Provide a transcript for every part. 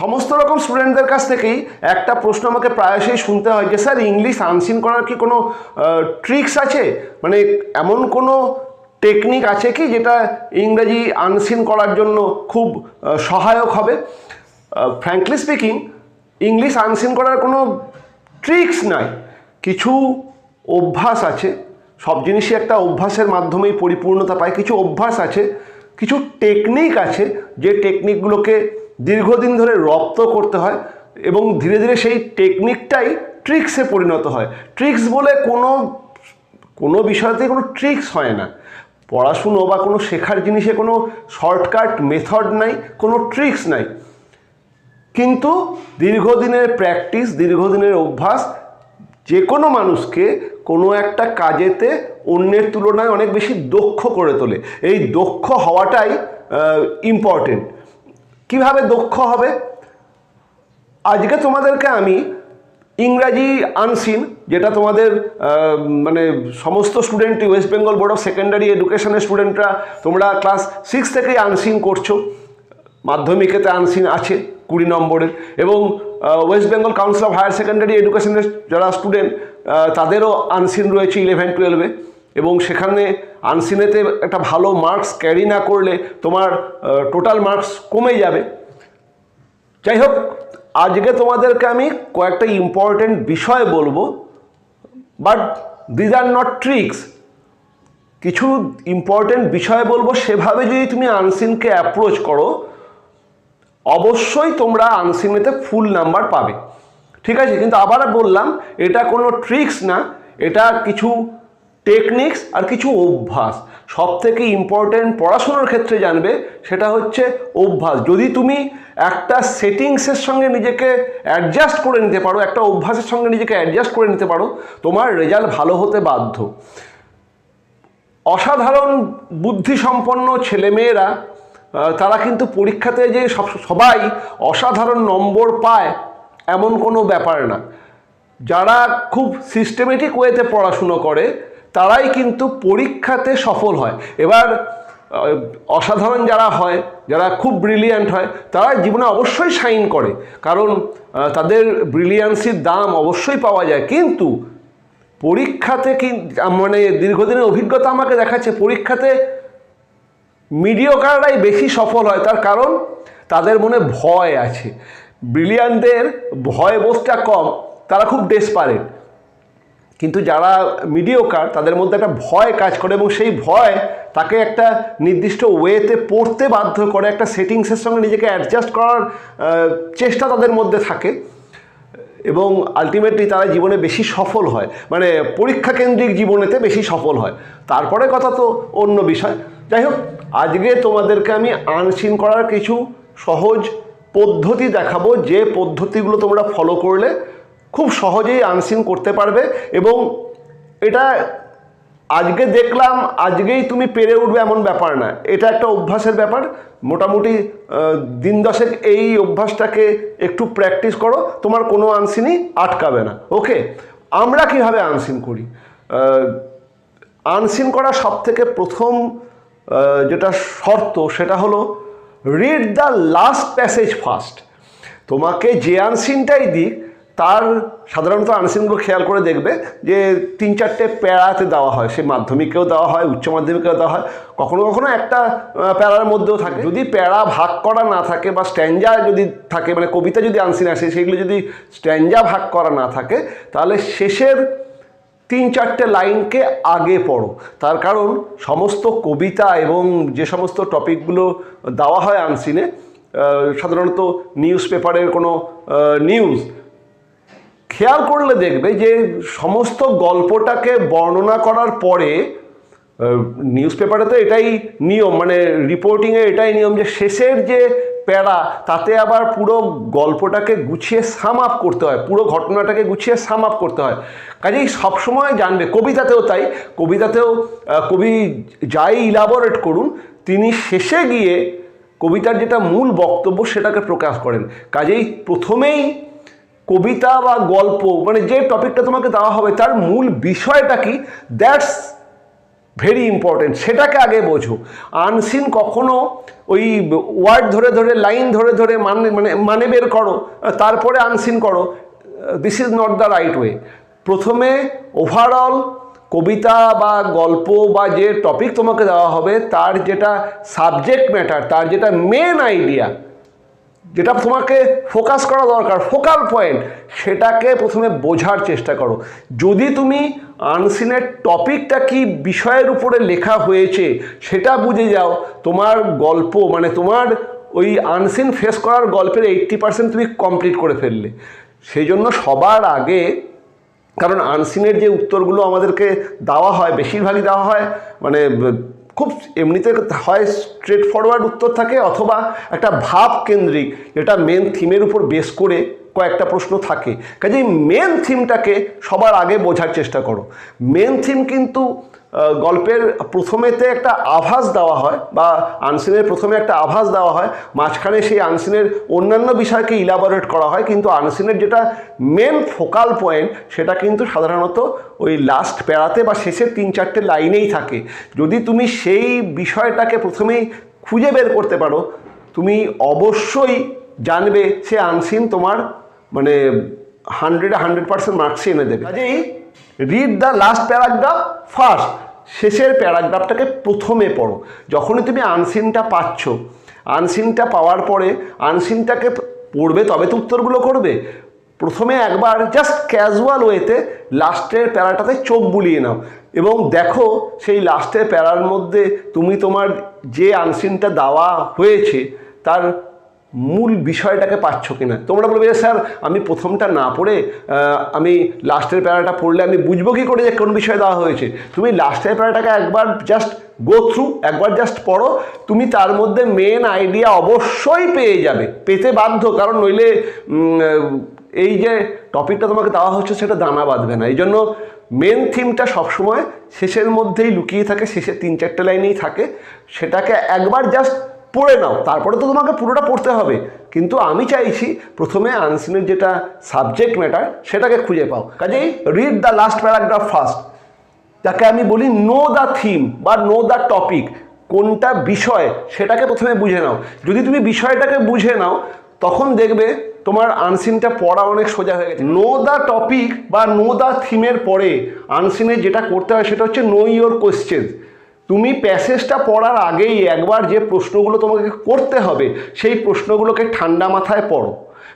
সমস্ত রকম স্টুডেন্টদের কাছ থেকেই একটা প্রশ্ন আমাকে প্রায়শই শুনতে হয় যে, স্যার ইংলিশ আনসিন করার কি কোনো ট্রিক্স আছে? মানে এমন কোনো টেকনিক আছে কি যেটা ইংরেজি আনসিন করার জন্য খুব সহায়ক হবে? ফ্র্যাঙ্কলি স্পিকিং ইংলিশ আনসিন করার কোনো ট্রিক্স নাই। কিছু অভ্যাস আছে, সব জিনিসই একটা অভ্যাসের মাধ্যমেই পরিপূর্ণতা পায়। কিছু অভ্যাস আছে, কিছু টেকনিক আছে যে টেকনিকগুলোকে দীর্ঘদিন ধরে রপ্ত করতে হয় এবং ধীরে ধীরে সেই টেকনিকটাই ট্রিক্সে পরিণত হয়। ট্রিক্স বলে কোনো কোনো বিষয়তে কোনো ট্রিক্স হয় না। পড়াশুনো বা কোনো শেখার জিনিসে কোনো শর্টকাট মেথড নাই, কোনো ট্রিক্স নাই। কিন্তু দীর্ঘদিনের প্র্যাকটিস, দীর্ঘদিনের অভ্যাস যে কোনো মানুষকে কোনো একটা কাজেতে অন্যের তুলনায় অনেক বেশি দক্ষ করে তোলে। এই দক্ষ হওয়াটাই ইম্পর্টেন্ট কীভাবে দক্ষ হবে? আজকে তোমাদেরকে আমি ইংরাজি আনসিন, যেটা তোমাদের মানে সমস্ত স্টুডেন্টই West Bengal board of secondary এডুকেশনের স্টুডেন্টরা তোমরা ক্লাস সিক্স থেকেই আনসিন করছ। মাধ্যমিকেতে আনসিন আছে কুড়ি নম্বরের। এবং West Bengal council of higher secondary এডুকেশনের যারা স্টুডেন্ট তাদেরও আনসিন রয়েছে ইলেভেন টুয়েলভে এবং সেখানে আনসিনেতে একটা ভালো মার্কস ক্যারি না করলে তোমার টোটাল মার্কস কমে যাবে। যাই হোক আজকে তোমাদেরকে আমি কয়েকটা ইম্পর্টেন্ট বিষয় বলব but these are not tricks কিছু ইম্পর্টেন্ট বিষয় বলব, সেভাবে যদি তুমি আনসিনকে অ্যাপ্রোচ করো, অবশ্যই তোমরা আনসিনেতে ফুল নাম্বার পাবে। ঠিক আছে, কিন্তু আবার বললাম, এটা কোনো ট্রিক্স না, এটা কিছু টেকনিক্স আর কিছু অভ্যাস। সব থেকে ইম্পর্টেন্ট পড়াশোনার ক্ষেত্রে জানবে, সেটা হচ্ছে অভ্যাস। যদি তুমি একটা সেটিংসের সঙ্গে নিজেকে অ্যাডজাস্ট করে নিতে পারো, একটা অভ্যাসের সঙ্গে নিজেকে অ্যাডজাস্ট করে নিতে পারো, তোমার রেজাল্ট ভালো হতে বাধ্য। অসাধারণ বুদ্ধিসম্পন্ন ছেলেমেয়েরা তারা কিন্তু পরীক্ষাতে যে সব, সবাই অসাধারণ নম্বর পায়, এমন কোনো ব্যাপার না। যারা খুব সিস্টেমেটিক ওয়েতে পড়াশুনো করে তারাই কিন্তু পরীক্ষাতে সফল হয়। এবার অসাধারণ যারা হয়, যারা খুব ব্রিলিয়ান্ট হয় তারা জীবনে অবশ্যই সাইন করে। কারণ তাদের ব্রিলিয়ান্সির দাম অবশ্যই পাওয়া যায়। কিন্তু, পরীক্ষাতে কি মানে দীর্ঘদিনের অভিজ্ঞতা আমাকে দেখাচ্ছে, পরীক্ষাতে মিডিয়কাররাই বেশি সফল হয়। তার কারণ, তাদের মনে ভয় আছে। ব্রিলিয়ানদের ভয় বোধটা কম, তারা খুব ডেসপারেট কিন্তু যারা মিডিওকার তাদের মধ্যে একটা ভয় কাজ করে এবং সেই ভয় তাকে একটা নির্দিষ্ট ওয়েতে পড়তে বাধ্য করে একটা সেটিংসের সঙ্গে নিজেকে অ্যাডজাস্ট করার চেষ্টা তাদের মধ্যে থাকে। এবং আলটিমেটলি তারা জীবনে বেশি সফল হয়। মানে পরীক্ষা কেন্দ্রিক জীবনেতে বেশি সফল হয়। তারপরে কথা তো অন্য বিষয়। যাই হোক, আজকে তোমাদেরকে আমি আনসিন করার কিছু সহজ পদ্ধতি দেখাবো। যে পদ্ধতিগুলো তোমরা ফলো করলে খুব সহজেই আনসিন করতে পারবে এবং এটা আজকে দেখলাম, আজকেই তুমি পেরে উঠবে এমন ব্যাপার না। এটা একটা অভ্যাসের ব্যাপার। মোটামুটি দিন দশেক এই অভ্যাসটাকে একটু প্র্যাকটিস করো, তোমার কোনো আনসিনই আটকাবে না। ওকে আমরা কীভাবে আনসিন করি? আনসিন করা সব থেকে প্রথম যেটা শর্ত, সেটা হলো read the last passage first তোমাকে যে আনসিনটাই দিক তার সাধারণত আনসিনগুলো খেয়াল করে দেখবে যে তিন চারটে প্যারাতে দেওয়া হয়, সে মাধ্যমিকেও দেওয়া হয়, উচ্চ মাধ্যমিকেও দেওয়া হয়। কখনো কখনো একটা প্যারার মধ্যেও থাকে। যদি প্যারা ভাগ করা না থাকে বা স্ট্যান্ডা যদি থাকে মানে কবিতা যদি আনসিন আসে, সেগুলো যদি স্ট্যান্ডা ভাগ করা না থাকে, তাহলে শেষের তিন চারটে লাইনকে আগে পড়ো। তার কারণ সমস্ত কবিতা এবং যে সমস্ত টপিকগুলো দেওয়া হয় আনসিনে সাধারণত নিউজ পেপারের কোনো নিউজ খেয়াল করলে দেখবে যে সমস্ত গল্পটাকে বর্ণনা করার পরে নিউজ পেপারে তো এটাই নিয়ম মানে রিপোর্টিংয়ে এটাই নিয়ম যে শেষের যে প্যারা, তাতে আবার পুরো গল্পটাকে গুছিয়ে সাম আপ করতে হয়, পুরো ঘটনাটাকে গুছিয়ে সাম আপ করতে হয়। কাজেই সবসময় জানবে, কবিতাতেও তাই, কবিতাতেও কবি যাই ইলাবোরেট করুন, তিনি শেষে গিয়ে কবিতার যেটা মূল বক্তব্য সেটাকে প্রকাশ করেন। কাজেই প্রথমেই কবিতা বা গল্প মানে যে টপিকটা তোমাকে দেওয়া হবে, তার মূল বিষয়টা কি? দ্যাটস ভেরি ইম্পর্টেন্ট সেটাকে আগে বোঝো। আনসিন কখনো ওই ওয়ার্ড ধরে ধরে লাইন ধরে ধরে মানে মানে মানে বের করো, তারপরে আনসিন করো। This is not the right way প্রথমে ওভারঅল কবিতা বা গল্প বা যে টপিক তোমাকে দেওয়া হবে, তার যেটা সাবজেক্ট ম্যাটার তার যেটা মেন আইডিয়া যেটা তোমাকে ফোকাস করা দরকার ফোকাল পয়েন্ট সেটাকে প্রথমে বোঝার চেষ্টা করো। যদি তুমি আনসিনের টপিকটা কি বিষয়ের উপরে লেখা হয়েছে, সেটা বুঝে যাও, তোমার গল্প মানে তোমার ওই আনসিন ফেস করার গল্পের এইট্টি পার্সেন্ট তুমি কমপ্লিট করে ফেললে। সেই জন্য সবার আগে, কারণ আনসিনের যে উত্তরগুলো আমাদেরকে দেওয়া হয়, বেশিরভাগই দেওয়া হয় মানে খুব এমনিতে হয় স্ট্রেট ফরওয়ার্ড উত্তর থাকে অথবা একটা ভাব কেন্দ্রিক যেটা মেন থিমের উপর বেস করে কয়েকটা প্রশ্ন থাকে। কাজেই মেন থিমটাকে সবার আগে বোঝার চেষ্টা করো। মেন থিম কিন্তু গল্পের প্রথমেতে একটা আভাস দেওয়া হয় বা আনসিনের প্রথমে একটা আভাস দেওয়া হয়। মাঝখানে সেই আনসিনের অন্যান্য বিষয়কে ইলাবোরেট করা হয়, কিন্তু আনসিনের যেটা মেন ফোকাল পয়েন্ট সেটা কিন্তু সাধারণত ওই লাস্ট প্যারাতে বা শেষের তিন চারটে লাইনেই থাকে। যদি তুমি সেই বিষয়টাকে প্রথমেই খুঁজে বের করতে পারো, তুমি অবশ্যই জানবে সে আনসিন তোমার মানে হান্ড্রেডে হান্ড্রেড পার্সেন্ট মার্কসই এনে দেবে। কাজেই read the last paragraph first শেষের প্যারাগ্রাফটাকে প্রথমে পড়ো। যখনই তুমি আনসিনটা পাচ্ছ আনসিনটা পাওয়ার পরে আনসিনটাকে পড়বে, তবে তো উত্তরগুলো করবে। প্রথমে একবার জাস্ট ক্যাজুয়াল ওয়েতে লাস্টের প্যারাটাতে চোখ বুলিয়ে নাও এবং দেখো সেই লাস্টের প্যারার মধ্যে তুমি তোমার যে আনসিনটা দেওয়া হয়েছে, তার মূল বিষয়টাকে পাচ্ছ কিনা? তোমরা বলবে স্যার, আমি প্রথমটা না পড়ে আমি লাস্টের প্যারাটা পড়লে আমি বুঝব কী করে যে কোন বিষয় দেওয়া হয়েছে। তুমি লাস্টের প্যারাটাকে একবার জাস্ট গো থ্রু একবার জাস্ট পড়ো, তুমি তার মধ্যে মেন আইডিয়া অবশ্যই পেয়ে যাবে। পেতে বাধ্য, কারণ নইলে এই যে টপিকটা তোমাকে দেওয়া হচ্ছে, সেটা দানা বাঁধবে না। এই জন্য মেন থিমটা সবসময় শেষের মধ্যেই লুকিয়ে থাকে শেষের তিন চারটে লাইনেই থাকে। সেটাকে একবার জাস্ট পড়ে নাও, তারপরে তো তোমাকে পুরোটা পড়তে হবে। কিন্তু আমি চাইছি প্রথমে আনসিনের যেটা সাবজেক্ট ম্যাটার সেটাকে খুঁজে পাও। কাজেই read the last paragraph first যাকে আমি বলি নো দ্য থিম বা নো দ্য টপিক কোনটা বিষয় সেটাকে প্রথমে বুঝে নাও। যদি তুমি বিষয়টাকে বুঝে নাও, তখন দেখবে তোমার আনসিনটা পড়া অনেক সোজা হয়ে গেছে। নো দ্য টপিক বা নো দ্য থিমের পরে আনসিনে যেটা করতে হয় সেটা হচ্ছে নো ইয়োর কোয়েশ্চেন তুমি প্যাসেজটা পড়ার আগেই একবার যে প্রশ্নগুলো তোমাকে করতে হবে, সেই প্রশ্নগুলোকে ঠান্ডা মাথায় পড়ো।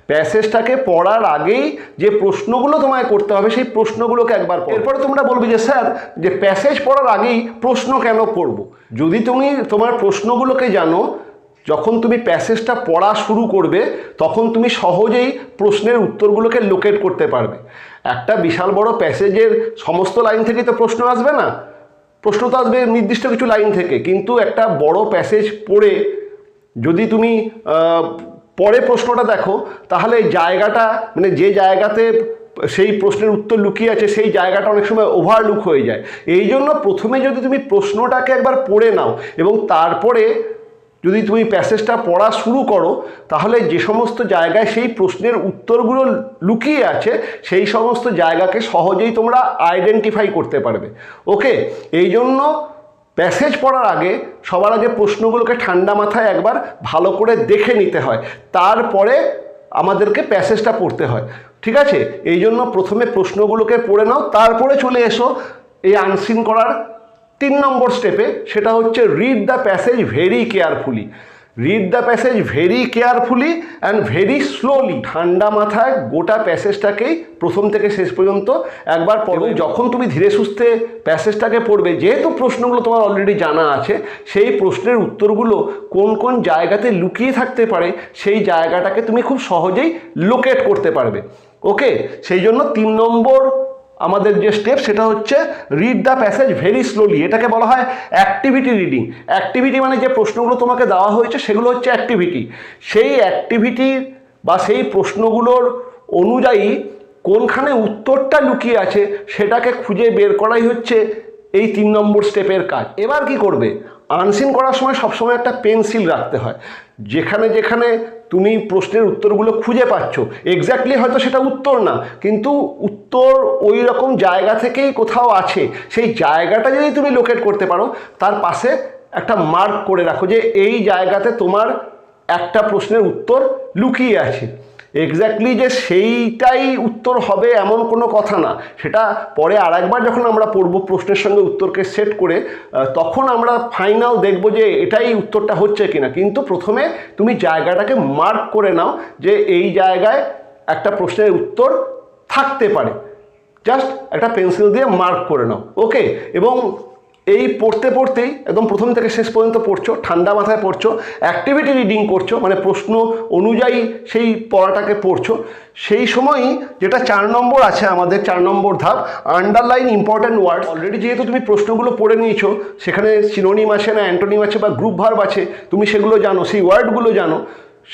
প্যাসেজটাকে পড়ার আগেই যে প্রশ্নগুলো তোমায় করতে হবে, সেই প্রশ্নগুলোকে একবার পড়ো। এরপরে তোমরা বলবে যে, স্যার, যে প্যাসেজ পড়ার আগেই প্রশ্ন কেন পড়ব যদি তুমি তোমার প্রশ্নগুলোকে জানো, যখন তুমি প্যাসেজটা পড়া শুরু করবে, তখন তুমি সহজেই প্রশ্নের উত্তরগুলোকে লোকেট করতে পারবে। একটা বিশাল বড় প্যাসেজের সমস্ত লাইন থেকেই তো প্রশ্ন আসবে না? প্রশ্ন তো আসবে নির্দিষ্ট কিছু লাইন থেকে, কিন্তু একটা বড় প্যাসেজ পড়ে যদি তুমি পরে প্রশ্নটা দেখো, তাহলে জায়গাটা মানে যে জায়গাতে সেই প্রশ্নের উত্তর লুকিয়ে আছে, সেই জায়গাটা অনেক সময় ওভারলুক হয়ে যায়। এই জন্য প্রথমে যদি তুমি প্রশ্নটাকে একবার পড়ে নাও এবং তারপরে যদি তুমি প্যাসেজটা পড়া শুরু করো, তাহলে যে সমস্ত জায়গায় সেই প্রশ্নের উত্তরগুলো লুকিয়ে আছে, সেই সমস্ত জায়গাকে সহজেই তোমরা আইডেন্টিফাই করতে পারবে। ওকে এই জন্য প্যাসেজ পড়ার আগে সবার আগে প্রশ্নগুলোকে ঠান্ডা মাথায় একবার ভালো করে দেখে নিতে হয়। তারপরে আমাদেরকে প্যাসেজটা পড়তে হয়। ঠিক আছে? এই জন্য প্রথমে প্রশ্নগুলোকে পড়ে নাও, তারপরে চলে এসো এই আনসিন করার তিন নম্বর স্টেপে সেটা হচ্ছে read the passage very carefully read the passage very carefully and very slowly ঠান্ডা মাথায় গোটা প্যাসেজটাকেই প্রথম থেকে শেষ পর্যন্ত একবার পড়বে যখন তুমি ধীরে সুস্থে প্যাসেজটাকে পড়বে যেহেতু প্রশ্নগুলো তোমার অলরেডি জানা আছে সেই প্রশ্নের উত্তরগুলো কোন কোন জায়গাতে লুকিয়ে থাকতে পারে সেই জায়গাটাকে তুমি খুব সহজেই লোকেট করতে পারবে। ওকে সেই জন্য তিন নম্বর আমাদের যে স্টেপ সেটা হচ্ছে read the passage very slowly এটাকে বলা হয় অ্যাক্টিভিটি রিডিং অ্যাক্টিভিটি মানে যে প্রশ্নগুলো তোমাকে দেওয়া হয়েছে সেগুলো হচ্ছে অ্যাক্টিভিটি সেই অ্যাক্টিভিটি বা সেই প্রশ্নগুলোর অনুযায়ী কোনখানে উত্তরটা লুকিয়ে আছে সেটাকে খুঁজে বের করাই হচ্ছে এই তিন নম্বর স্টেপের কাজ। এবার কি করবে? আনসিন করার সময় সবসময় একটা পেন্সিল রাখতে হয়। যেখানে যেখানে তুমি প্রশ্নের উত্তরগুলো খুঁজে পাচ্ছ। এক্স্যাক্টলি হয়তো সেটা উত্তর না, কিন্তু উত্তর ওই রকম জায়গা থেকেই কোথাও আছে। সেই জায়গাটা যদি তুমি লোকেট করতে পারো, তার পাশে একটা মার্ক করে রাখো যে এই জায়গাতে তোমার একটা প্রশ্নের উত্তর লুকিয়ে আছে। এক্স্যাক্টলি যে সেইটাই উত্তর হবে এমন কোনো কথা না। সেটা পরে আরেকবার যখন আমরা পড়ব প্রশ্নের সঙ্গে উত্তরকে সেট করে তখন আমরা ফাইনাল দেখব যে এটাই উত্তরটা হচ্ছে কিনা। কিন্তু প্রথমে তুমি জায়গাটাকে মার্ক করে নাও যে এই জায়গায় একটা প্রশ্নের উত্তর থাকতে পারে। জাস্ট একটা পেন্সিল দিয়ে মার্ক করে নাও। ওকে এবং এই পড়তে পড়তেই একদম প্রথম থেকে শেষ পর্যন্ত পড়ছো, ঠান্ডা মাথায় পড়ছো অ্যাক্টিভিটি রিডিং করছ মানে প্রশ্ন অনুযায়ী সেই পড়াটাকে পড়ছো। সেই সময়ই যেটা চার নম্বর আছে আমাদের, চার নম্বর ধাপ আন্ডারলাইন ইম্পর্ট্যান্ট ওয়ার্ড অলরেডি যেহেতু তুমি প্রশ্নগুলো পড়ে নিয়েছো, সেখানে সিনোনিম আছে না অ্যান্টোনিম আছে বা গ্রুপ ভার্ব আছে, তুমি সেগুলো জানো, সেই ওয়ার্ডগুলো জানো।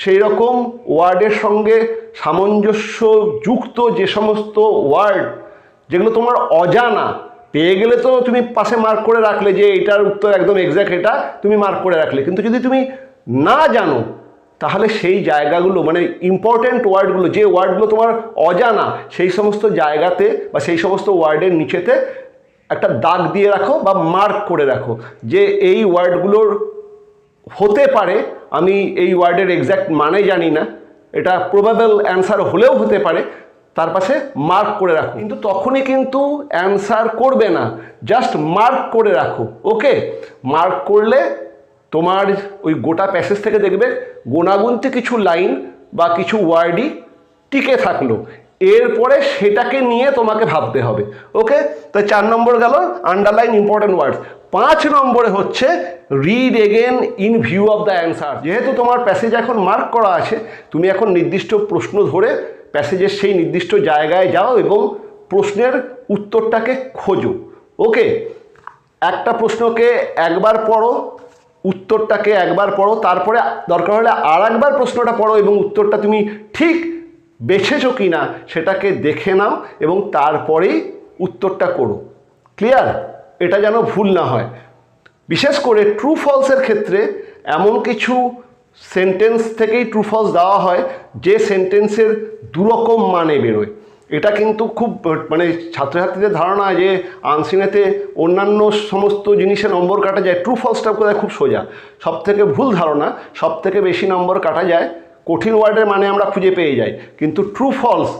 সেই রকম ওয়ার্ডের সঙ্গে সামঞ্জস্য যুক্ত যে সমস্ত ওয়ার্ড, যেগুলো তোমার অজানা পেয়ে গেলে তো তুমি পাশে মার্ক করে রাখলে যে এটার উত্তর একদম এক্স্যাক্ট এটা তুমি মার্ক করে রাখলে। কিন্তু যদি তুমি না জানো, তাহলে সেই জায়গাগুলো মানে ইম্পর্ট্যান্ট ওয়ার্ডগুলো যে ওয়ার্ডগুলো তোমার অজানা, সেই সমস্ত জায়গাতে বা সেই সমস্ত ওয়ার্ডের নিচেতে একটা দাগ দিয়ে রাখো বা মার্ক করে রাখো যে এই ওয়ার্ডগুলোর হতে পারে, আমি এই ওয়ার্ডের এক্স্যাক্ট মানে জানি না। এটা প্রবাবেল অ্যান্সার হলেও হতে পারে তার পাশে মার্ক করে রাখো। কিন্তু তখনই কিন্তু অ্যান্সার করবে না। জাস্ট মার্ক করে রাখো। ওকে মার্ক করলে তোমার ওই গোটা প্যাসেজ থেকে দেখবে গোনাগুনতে কিছু লাইন বা কিছু ওয়ার্ডই টিকে থাকল। এরপরে সেটাকে নিয়ে তোমাকে ভাবতে হবে। ওকে তো চার নম্বর গেল আন্ডারলাইন ইম্পর্টেন্ট ওয়ার্ডস পাঁচ নম্বরে হচ্ছে read again in view of the answer যেহেতু তোমার প্যাসেজ এখন মার্ক করা আছে, তুমি এখন নির্দিষ্ট প্রশ্ন ধরে প্যাসেজের সেই নির্দিষ্ট জায়গায় যাও এবং প্রশ্নের উত্তরটাকে খোঁজো। ওকে? একটা প্রশ্নকে একবার পড়ো, উত্তরটাকে একবার পড়ো, তারপরে দরকার হলে আর একবার প্রশ্নটা পড়ো এবং উত্তরটা তুমি ঠিক বেছেছো কি না সেটাকে দেখে নাও এবং তারপরেই উত্তরটা করো। ক্লিয়ার? এটা যেন ভুল না হয়। বিশেষ করে ট্রু, ফলসের ক্ষেত্রে এমন কিছু সেন্টেন্স থেকেই ট্রু ফলস দেওয়া হয়, যে সেন্টেন্সের দুরকম মানে বেরোয়। এটা কিন্তু খুব মানে ছাত্রছাত্রীদের ধারণা যে আনসিনেতে অন্যান্য সমস্ত জিনিসে নম্বর কাটা যায় ট্রু ফলসটা কোথায়? খুব সোজা। সব থেকে ভুল ধারণা সব থেকে বেশি নম্বর কাটা যায়, কঠিন ওয়ার্ডের মানে আমরা খুঁজে পেয়ে যাই। কিন্তু ট্রু ফলস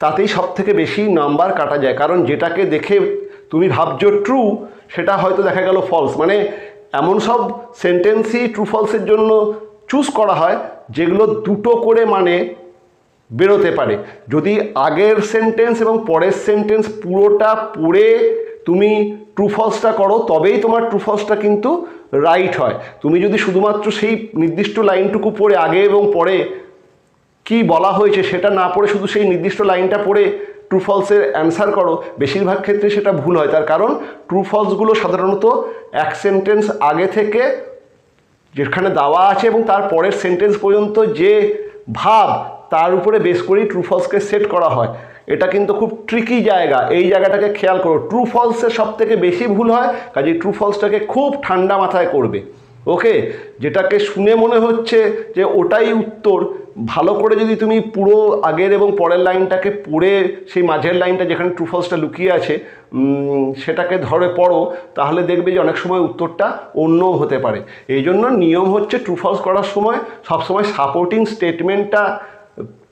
তাতেই সব থেকে বেশি নাম্বার কাটা যায়। কারণ যেটাকে দেখে তুমি ভাবছ ট্রু সেটা হয়তো দেখা গেল ফলস মানে এমন সব সেন্টেন্সই ট্রু ফলসের জন্য চুজ করা হয়, যেগুলো দুটো করে মানে বেরোতে পারে। যদি আগের সেন্টেন্স এবং পরের সেন্টেন্স পুরোটা পড়ে তুমি ট্রু ফলসটা করো, তবেই তোমার ট্রু ফলসটা কিন্তু রাইট হয়। তুমি যদি শুধুমাত্র সেই নির্দিষ্ট লাইনটুকু পড়ে আগে এবং পরে কি বলা হয়েছে সেটা না পড়ে, শুধু সেই নির্দিষ্ট লাইনটা পড়ে ট্রু ফলসের অ্যান্সার করো, বেশিরভাগ ক্ষেত্রে সেটা ভুল হয়। তার কারণ ট্রু ফলসগুলো সাধারণত এক সেন্টেন্স আগে থেকে যেখানে দেওয়া আছে এবং তার পরের সেন্টেন্স পর্যন্ত যে ভাব, তার উপরে বেস করেই ট্রু ফলসকে সেট করা হয়। এটা কিন্তু খুব ট্রিকি জায়গা। এই জায়গাটাকে খেয়াল করো। ট্রু ফলসের সব থেকে বেশি ভুল হয় কাজে ট্রু ফলসটাকে খুব ঠান্ডা মাথায় করবে। ওকে যেটাকে শুনে মনে হচ্ছে যে ওটাই উত্তর ভালো করে যদি তুমি পুরো আগের এবং পরের লাইনটাকে পড়ে সেই মাঝের লাইনটা যেখানে ট্রু ফলসটা লুকিয়ে আছে সেটাকে ধরে পড়ো, তাহলে দেখবে যে অনেক সময় উত্তরটা অন্যও হতে পারে। এই জন্য নিয়ম হচ্ছে ট্রু ফলস করার সময় সবসময় সাপোর্টিং স্টেটমেন্টটা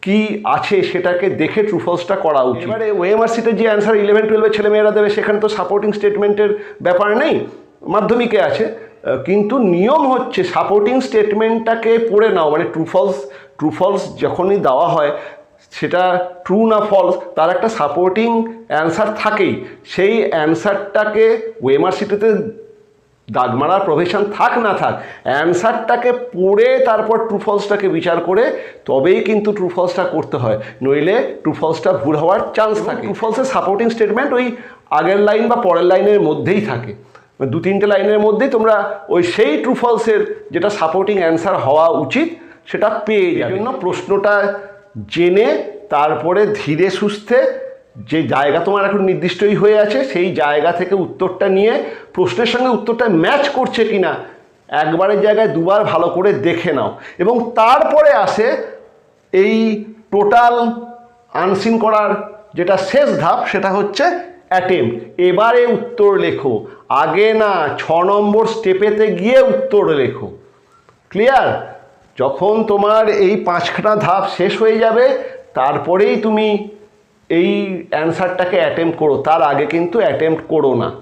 কি আছে সেটাকে দেখে ট্রু ফলসটা করা উচিত। এবারে ওএমআরসিতে যে অ্যান্সার ইলেভেন টুয়েলভে ছেলেমেয়েরা দেবে, সেখানে তো সাপোর্টিং স্টেটমেন্টের ব্যাপার নেই, মাধ্যমিকে আছে। কিন্তু নিয়ম হচ্ছে সাপোর্টিং স্টেটমেন্টটাকে পড়ে নাও। মানে ট্রু ফলস ট্রু ফলস যখনই দেওয়া হয় সেটা ট্রু না ফলস তার একটা সাপোর্টিং অ্যান্সার থাকেই। সেই অ্যান্সারটাকে ওএমআরসিটিতে দাগ মারার প্রফেশন থাক না থাক অ্যান্সারটাকে পড়ে তারপর ট্রু ফলসটাকে বিচার করে তবেই কিন্তু ট্রু ফলসটা করতে হয়। নইলে ট্রু ফলসটা ভুল হওয়ার চান্স থাকে। ট্রু ফলসের সাপোর্টিং স্টেটমেন্ট ওই আগের লাইন বা পরের লাইনের মধ্যেই থাকে। দু তিনটে লাইনের মধ্যেই তোমরা ওই সেই ট্রু ফলসের যেটা সাপোর্টিং অ্যান্সার হওয়া উচিত সেটা পেয়ে যাবে। জন্য প্রশ্নটা জেনে তারপরে ধীরে সুস্থে যে জায়গা তোমার এখন নির্দিষ্টই হয়ে আছে সেই জায়গা থেকে উত্তরটা নিয়ে প্রশ্নের সঙ্গে উত্তরটা ম্যাচ করছে কিনা একবারের জায়গায় দুবার ভালো করে দেখে নাও। এবং তারপরে আসে এই টোটাল আনসিন করার যেটা শেষ ধাপ সেটা হচ্ছে অ্যাটেম্প। এবারে উত্তর লেখো। আগে না ছ নম্বর স্টেপেতে গিয়ে উত্তর লেখো। ক্লিয়ার? যখন তোমার এই পাঁচখানা ধাপ শেষ হয়ে যাবে, তারপরেই তুমি এই অ্যান্সারটাকে অ্যাটেম্প করো। তার আগে কিন্তু অ্যাটেম্প করো না।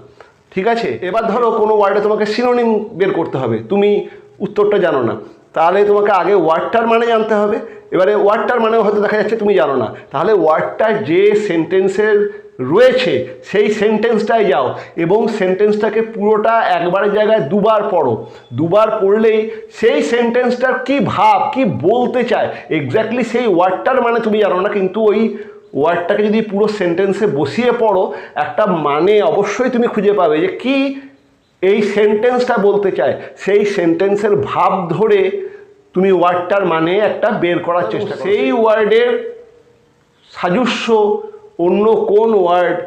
ঠিক আছে? এবার ধরো কোনো ওয়ার্ডে তোমাকে সিনোনিম বের করতে হবে। তুমি উত্তরটা জানো না। তাহলে তোমাকে আগে ওয়ার্ডটার মানে জানতে হবে। এবারে ওয়ার্ডটার মানে হয়তো দেখা যাচ্ছে তুমি জানো না। তাহলে ওয়ার্ডটা যে সেন্টেন্সের রয়েছে সেই সেন্টেন্সটায় যাও এবং সেন্টেন্সটাকে পুরোটা একবারের জায়গায় দুবার পড়ো। দুবার পড়লেই সেই সেন্টেন্সটার কি ভাব কি বলতে চায়? এক্স্যাক্টলি সেই ওয়ার্ডটার মানে তুমি জানো না কিন্তু ওই ওয়ার্ডটাকে যদি পুরো সেন্টেন্সে বসিয়ে পড়ো একটা মানে অবশ্যই তুমি খুঁজে পাবে যে কি এই সেন্টেন্সটা বলতে চায়। সেই সেন্টেন্সের ভাব ধরে তুমি ওয়ার্ডটার মানে একটা বের করার চেষ্টা সেই ওয়ার্ডের সাজস্য অন্য কোন ওয়ার্ড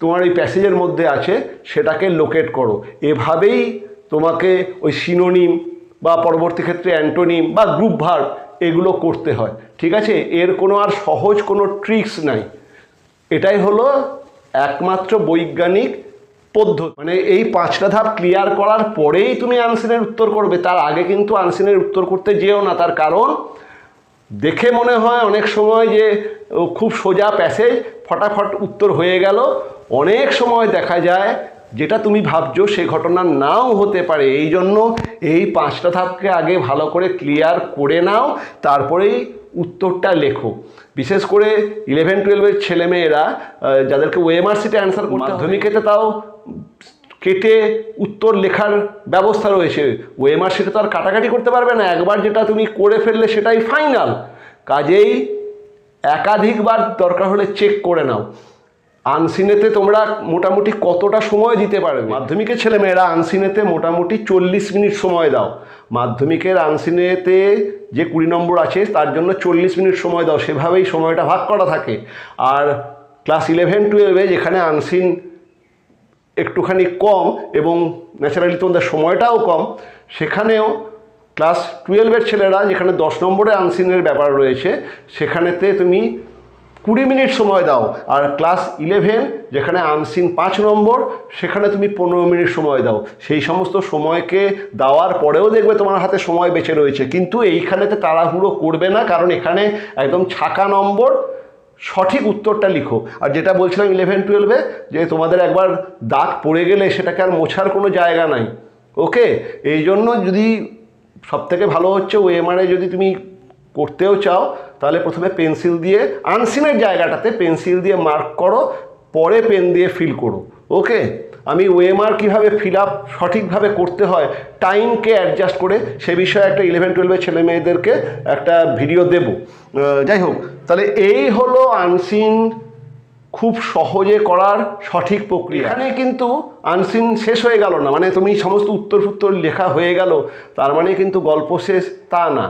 তোমার এই প্যাসেজের মধ্যে আছে, সেটাকে লোকেট করো। এভাবেই তোমাকে ওই সিনোনিম বা পরবর্তী ক্ষেত্রে অ্যান্টোনিম বা গ্রুপ ভার্ব এগুলো করতে হয়। ঠিক আছে? এর কোনো আর সহজ কোনো ট্রিক্স নাই। এটাই হলো একমাত্র বৈজ্ঞানিক পদ্ধতি। মানে এই পাঁচটা ধাপ ক্লিয়ার করার পরেই তুমি আনসিনের উত্তর করবে। তার আগে কিন্তু আনসিনের উত্তর করতে যেও না। তার কারণ দেখে মনে হয় অনেক সময় যে খুব সোজা প্যাসেজ ফটাফট উত্তর হয়ে গেল। অনেক সময় দেখা যায় যেটা তুমি ভাবছ সে ঘটনা নাও হতে পারে। এই জন্য এই পাঁচটা ধাপকে আগে ভালো করে ক্লিয়ার করে নাও, তারপরেই উত্তরটা লেখো। বিশেষ করে ইলেভেন টুয়েলভের ছেলেমেয়েরা যাদেরকে ওএমআরসিতে অ্যান্সার মাধ্যমিকেতে তাও কেটে উত্তর লেখার ব্যবস্থা রয়েছে। ওএমআর সেটা তো আর কাটাকাটি করতে পারবে না। একবার যেটা তুমি করে ফেললে সেটাই ফাইনাল কাজেই একাধিকবার দরকার হলে চেক করে নাও। আনসিনেতে তোমরা মোটামুটি কতটা সময় দিতে পারবে? মাধ্যমিকের ছেলেমেয়েরা আনসিনেতে মোটামুটি চল্লিশ মিনিট সময় দাও। মাধ্যমিকের আনসিনেতে যে কুড়ি নম্বর আছে, তার জন্য চল্লিশ মিনিট সময় দাও। সেভাবেই সময়টা ভাগ করা থাকে। আর ক্লাস ইলেভেন টুয়েলভে যেখানে আনসিন একটুখানি কম এবং ন্যাচারালি তোমাদের সময়টাও কম, সেখানেও ক্লাস টুয়েলভের ছেলেরা যেখানে দশ নম্বরে আনসিনের ব্যাপার রয়েছে, সেখানেতে তুমি কুড়ি মিনিট সময় দাও। আর ক্লাস ইলেভেন যেখানে আনসিন পাঁচ নম্বর, সেখানে তুমি পনেরো মিনিট সময় দাও। সেই সমস্ত সময়কে দেওয়ার পরেও দেখবে তোমার হাতে সময় বেঁচে রয়েছে। কিন্তু এইখানেতে তাড়াহুড়ো করবে না, কারণ এখানে একদম ছাকা নম্বর সঠিক উত্তরটা লিখো। আর যেটা বলছিলাম ইলেভেন টুয়েলভে যে তোমাদের একবার দাগ পড়ে গেলে সেটাকে আর মোছার কোনো জায়গা নাই। ওকে এই জন্য যদি সবথেকে ভালো হচ্ছে ওএমআরে যদি তুমি করতেও চাও, তাহলে প্রথমে পেন্সিল দিয়ে আনসিনের জায়গাটাতে পেন্সিল দিয়ে মার্ক করো, পরে পেন দিয়ে ফিল করো। ওকে আমি ওএমআর কীভাবে ফিল আপ সঠিকভাবে করতে হয় টাইমকে অ্যাডজাস্ট করে সে বিষয়ে একটা ইলেভেন টুয়েলভের ছেলে মেয়েদেরকে একটা ভিডিও দেবো। যাই হোক তাহলে এই হলো আনসিন খুব সহজে করার সঠিক প্রক্রিয়া। এখানে কিন্তু আনসিন শেষ হয়ে গেল না মানে তুমি সমস্ত উত্তর ফুত্তর লেখা হয়ে গেল তার মানে কিন্তু গল্প শেষ তা না।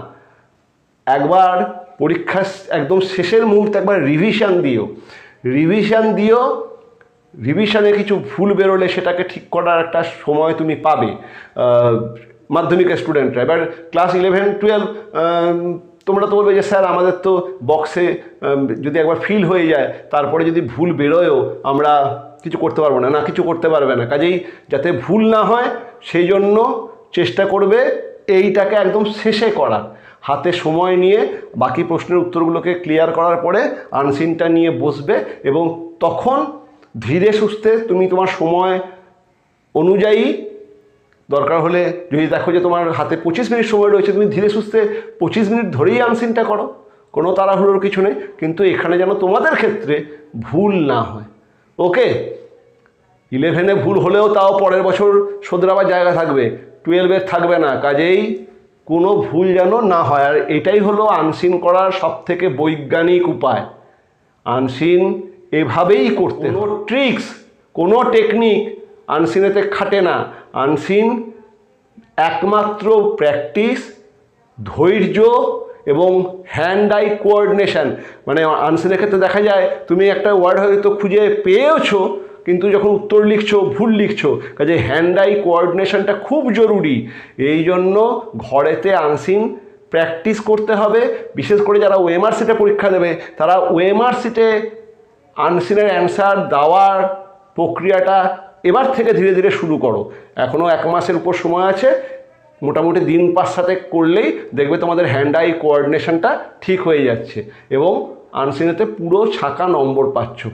একবার পরীক্ষা একদম শেষের মুহূর্তে একবার রিভিশন দিও। রিভিশন দিও রিভিশনে কিছু ভুল বেরোলে সেটাকে ঠিক করার একটা সময় তুমি পাবে মাধ্যমিকের স্টুডেন্টরা এবার ক্লাস ইলেভেন টুয়েলভ তোমরা তো বলবে যে, স্যার, আমাদের তো বক্সে যদি একবার ফিল হয়ে যায়, তারপরে যদি ভুল বেরোয়ও, আমরা কিছু করতে পারব না। না, কিছু করতে পারবে না। কাজেই যাতে ভুল না হয়, সেই জন্য চেষ্টা করবে এইটাকে একদম শেষে করার হাতে সময় নিয়ে বাকি প্রশ্নের উত্তরগুলোকে ক্লিয়ার করার পরে আনসিনটা নিয়ে বসবে এবং তখন ধীরে সুস্থে তুমি তোমার সময় অনুযায়ী দরকার হলে যদি দেখো যে তোমার হাতে পঁচিশ মিনিট সময় রয়েছে, তুমি ধীরে সুস্থে পঁচিশ মিনিট ধরেই আনসিনটা করো। কোনো তাড়াহুড়োর কিছু নেই, কিন্তু এখানে যেন তোমাদের ক্ষেত্রে ভুল না হয়। ওকে? ইলেভেনে ভুল হলেও তাও পরের বছর শোধরাবার জায়গা থাকবে টুয়েলভের থাকবে না। কাজেই কোনো ভুল যেন না হয়। আর এটাই হলো আনসিন করার সবথেকে বৈজ্ঞানিক উপায়। আনসিন এভাবেই করতে কোনো ট্রিক্স কোনো টেকনিক আনসিনেতে খাটে না। আনসিন একমাত্র প্র্যাকটিস ধৈর্য এবং হ্যান্ড আই কোঅর্ডিনেশন মানে আনসিনের ক্ষেত্রে দেখা যায় তুমি একটা ওয়ার্ড হয়তো খুঁজে পেয়েওছো কিন্তু যখন উত্তর লিখছো ভুল লিখছো কাজে হ্যান্ড আই কোঅর্ডিনেশনটা খুব জরুরি। এই জন্য ঘরেতে আনসিন প্র্যাকটিস করতে হবে। বিশেষ করে যারা ওএমআর সিটে পরীক্ষা দেবে তারা ওএমআর সিটে আনসিনের অ্যান্সার দেওয়ার প্রক্রিয়াটা এবার থেকে ধীরে ধীরে শুরু করো। এখনও এক মাসের উপর সময় আছে। মোটামুটি দিন পাঁচ সাথে করলেই দেখবে তোমাদের হ্যান্ড আই কোঅর্ডিনেশনটা ঠিক হয়ে যাচ্ছে এবং আনসিনেতে পুরো ছাকা নম্বর পাচ্ছ।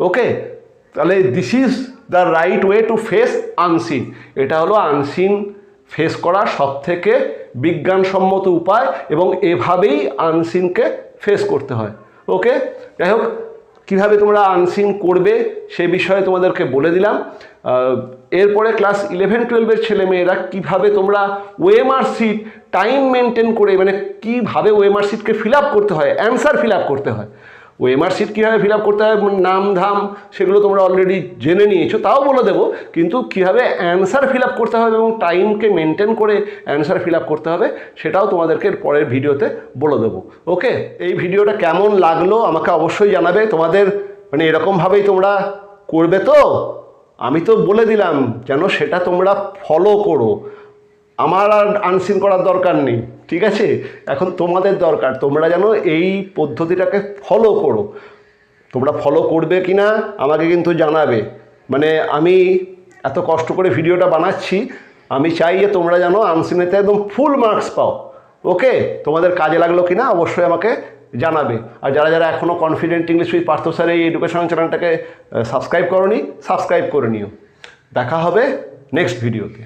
ওকে? তাহলে this is the right way to face unseen এটা হলো আনসিন ফেস করার সব থেকে বিজ্ঞানসম্মত উপায় এবং এভাবেই আনসিনকে ফেস করতে হয়। ওকে? যাই হোক কীভাবে তোমরা আনসিন করবে সে বিষয়ে তোমাদেরকে বলে দিলাম। এরপরে ক্লাস ইলেভেন টুয়েলভের ছেলেমেয়েরা কীভাবে তোমরা ওয়েমার সিট টাইম মেনটেন করে মানে কীভাবে ওয়েমার সিটকে ফিল আপ করতে হয় অ্যান্সার ফিল আপ করতে হয়। ওয়েমার সিট কীভাবে ফিল আপ করতে মানে নাম, ধাম সেগুলো তোমরা অলরেডি জেনে নিয়েছো, তাও বলে দেবো। কিন্তু কীভাবে অ্যান্সার ফিল আপ করতে হবে এবং টাইমকে মেনটেন করে অ্যান্সার ফিল আপ করতে হবে, সেটাও তোমাদেরকে পরের ভিডিওতে বলে দেবো। ওকে এই ভিডিওটা কেমন লাগল আমাকে অবশ্যই জানাবে। তোমাদের মানে এরকমভাবেই তোমরা করবে তো? আমি তো বলে দিলাম, যেন সেটা তোমরা ফলো করো। আমার আর আনসিন করার দরকার নেই। ঠিক আছে? এখন তোমাদের দরকার, তোমরা যেন এই পদ্ধতিটাকে ফলো করো। তোমরা ফলো করবে কি না আমাকে কিন্তু জানাবে। মানে আমি এত কষ্ট করে ভিডিওটা বানাচ্ছি, আমি চাই যে তোমরা যেন আনসিনেতে একদম ফুল মার্কস পাও। ওকে তোমাদের কাজে লাগল কি না অবশ্যই আমাকে জানাবে। আর যারা যারা এখনও confident English with Partha sir এই এডুকেশন চ্যানেলটাকে সাবস্ক্রাইব করনি সাবস্ক্রাইব করে নিও। দেখা হবে নেক্সট ভিডিওতে